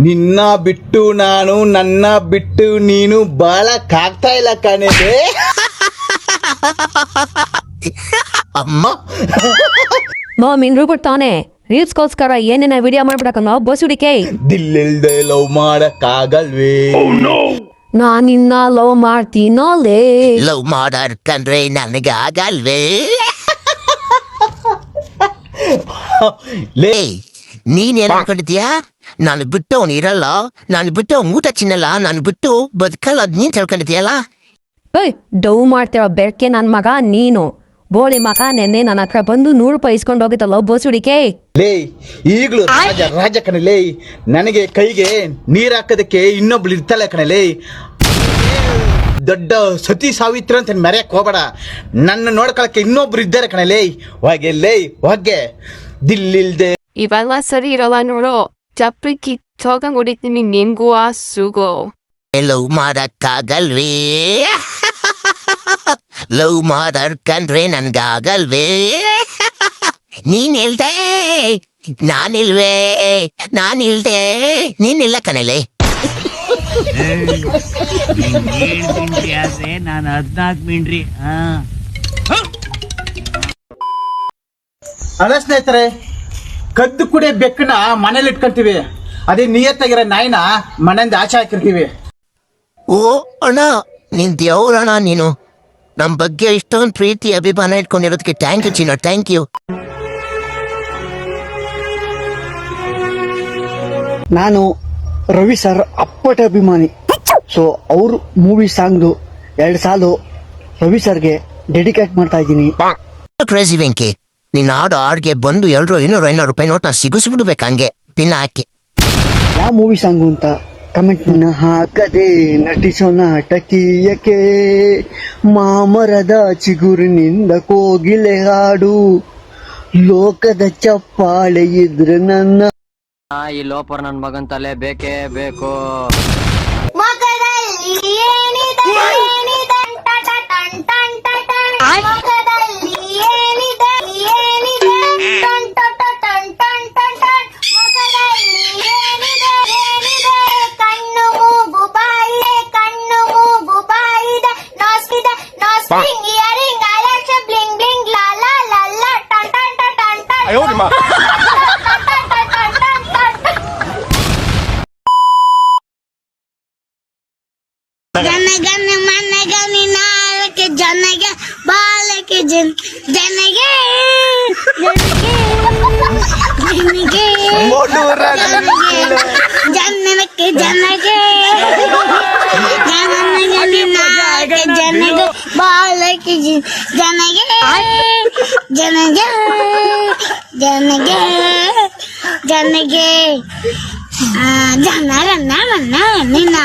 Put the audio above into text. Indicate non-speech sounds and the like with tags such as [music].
ನಿನ್ನ ಬಿಟ್ಟು ನಾನು ನನ್ನ ಬಿಟ್ಟು ನೀನು ಬಾಳಕ್ಕಾಗ್ತಾ ಇಲ್ಲ ಕಣೆ. ಅಮ್ಮ. ಮಾಮಿನ್ ರೂಪಟ್ ತಾನೆ. ರೀಲ್ಸ್ಗೋಸ್ಕರ ಏನೇನ ವಿಡಿಯೋ ಮಾಡ್ಬಿಡಕಲ್ಲ ಬಸ್ ಹುಡಿಕೆ? ದಿಲ್ಲಿಲ್ದೆ ಲವ್ ಮಾಡಕ್ಕಾಗಲ್ವೇ? ನಾನ್ ನಿನ್ನ ಲವ್ ಮಾಡ್ತೀನೋ ಲೇ ಲವ್ ಮಾಡಾರ್ಕಂದ್ರೆ ನನಗೆ ಆಗಲ್ವೇ ಲೇ. ನೀನ್ ಏನ್ ಅನ್ಕೊಂಡಿದ್ಯಾ ನಾನು ಬಿಟ್ಟು ಅವ್ನು ಇರಲ್ಲ ನಾನು ಬಿಟ್ಟು ಅವ್ನ್ ಊಟ ತಿನ್ನಲ್ಲ ನಾನು ಬಿಟ್ಟು ಬದುಕಲ್ಲ ಅದ್ ನೀನ್ ತಿಳ್ಕೊಂಡಿದ್ಯಲ್ಲ ಏಯ್ ಡವ್ ಮಾಡ್ತಿರೋ ಬೆಳಕೆ ನನ್ ಮಗ ನೀನು. ಬೋಳಿ ಮಗ ನೆನ್ನೆ ನನ್ನ ಹತ್ರ ಬಂದು ನೂರು ರೂಪಾಯಿ ಇಸ್ಕೊಂಡು ಹೋಗಿತ್ತಲ್ಲ ಬೋಸುಡಿ ಹುಡಿಕೆ. ಲೇ ಈಗಲೂ ರಾಜ ರಾಜ ಕಣಲೇ ನನಗೆ ಕೈಗೆ ನೀರ್ ಹಾಕೋದಕ್ಕೆ ಇನ್ನೊಬ್ಳು ಇರ್ತಾಳೆ ಕಣಲೇ ದೊಡ್ಡ ಸತಿ ಸಾವಿತ್ರ ಅಂತ ಮೆರೆಯಕ್ ಹೋಗಬೇಡ. ನನ್ನ ನೋಡ್ಕೊಳಕ್ಕೆ ಇನ್ನೊಬ್ರು ಇದ್ದಾರೆ ಕಣಲೇ ಹೊಗೆ ಲೇ ಹೊಗೆ. ದಿಲ್ಲಿಲ್ದೆ. ಇವೆಲ್ಲ ಸರಿ ಇರಲ್ಲ ನೋಡು. ಚಪ್ಪಲಿ ಕಿತ್ತೋಗಂಗ್ ಹೊಡಿತೀನಿ ನಿನ್ಗೂ ಆ ಸುಗೋ. Love ಮಾಡಕ್ಕಾಗಲ್ವೇ [laughs] love ಮಾಡಾರ್ಕಂದ್ರೆ ನನ್ಗಾಗಲ್ವೇ? [laughs] ನೀನ್ ಇಲ್ದೆ ನಾನಿಲ್ವೇ? ನಾನಿಲ್ದೆ? ನೀನಿಲ್ಲ ಕಣಲೆ ಏಳು ಮಿಂಟ್ರಿ ಆದ್ರೆ ನಾನು ಹದ್ನಾಲ್ಕು ಮಿಂಟ್ರಿ ಹಾ ಅಲ್ಲ ಸ್ನೇಹಿತರೆ. ಕದ್ದು ಕುಡಿಯ ಬೆಕ್ಕನ ಮನೇಲಿ ಇಟ್ಕೊಂತೀವಿ. ಅದೇ ನಿಯತ್ತಾಗಿರೋ ನಾಯಿನ ಮನೆಯಿಂದ ಆಚೆ ಹಾಕಿರ್ತೀವಿ. ಓ ಅಣ್ಣ ನೀನ್ ದೇವ್ರಣ್ಣ ನೀನು. ನಮ್ ಬಗ್ಗೆ ಇಷ್ಟೊಂದು ಪ್ರೀತಿ ಅಭಿಮಾನ ಇಟ್ಕೊಂಡಿರೋದಕ್ಕೆ ಥ್ಯಾಂಕ್ ಯು ಚಿನ್ನ ಥ್ಯಾಂಕ್ ಯು ನಾನು ರವಿ ಸರ್ ಅಪ್ಪಟ ಅಭಿಮಾನಿ. ಸೊ ಅವ್ರ ಮೂವಿ ಸಾಂಗ್ದು ಎರಡು ಸಾಲು ರವಿ ಸರ್ಗೆ ಡೆಡಿಕೇಟ್ ಮಾಡ್ತಾ ಇದ್ದೀನಿ. ಕ್ರೇಜಿ ವೆಂಕಿ ನಿನ್ನ ಆಡೋ ಆಡ್ಗೆ ಬಂದು ಎಲ್ರು ಇನ್ನೂರು ಐನೂರು ರೂಪಾಯಿ ನೋಟ್ ನಾ ಸಿಗಿಸ್ಬಿಡ್ಬೇಕು ಹಂಗೆ. ಪಿನ್ ಹಾಕಿ. ಯಾವ ಮೂವಿ ಸಾಂಗು ಅಂತ ಕಮೆಂಟ್ ಹಾಕದೆ ನಟಿಸೋಣ ಟಕೀಯಕ್ಕೆ. ಮಾಮರದ ಚಿಗುರಿನಿಂದ ಕೋಗಿಲೆ ಹಾಡು. ಲೋಕದ ಚಪ್ಪಾಳೆ ಇದ್ರೆ ನನ್ನ ಈ ಲೋಪರ್ ನನ್ ಮಗನ್ ತಲೆ ಬೇಕೇ ಬೇಕು. ಮೊಗದಲ್ಲಿ ಏನಿದೆ? firma. जनगण मन गण नाल के जनगण बाल के जन जनगण जन के जनगण ಬಾಲಕ್ಕೆ ಜನ ಜನಗೆ ಜನಗೆ ಜನಗೆ ಜನಗೆ ಆ, ಜನರನ್ನ ಮನ್ನ ನಿನ್ನ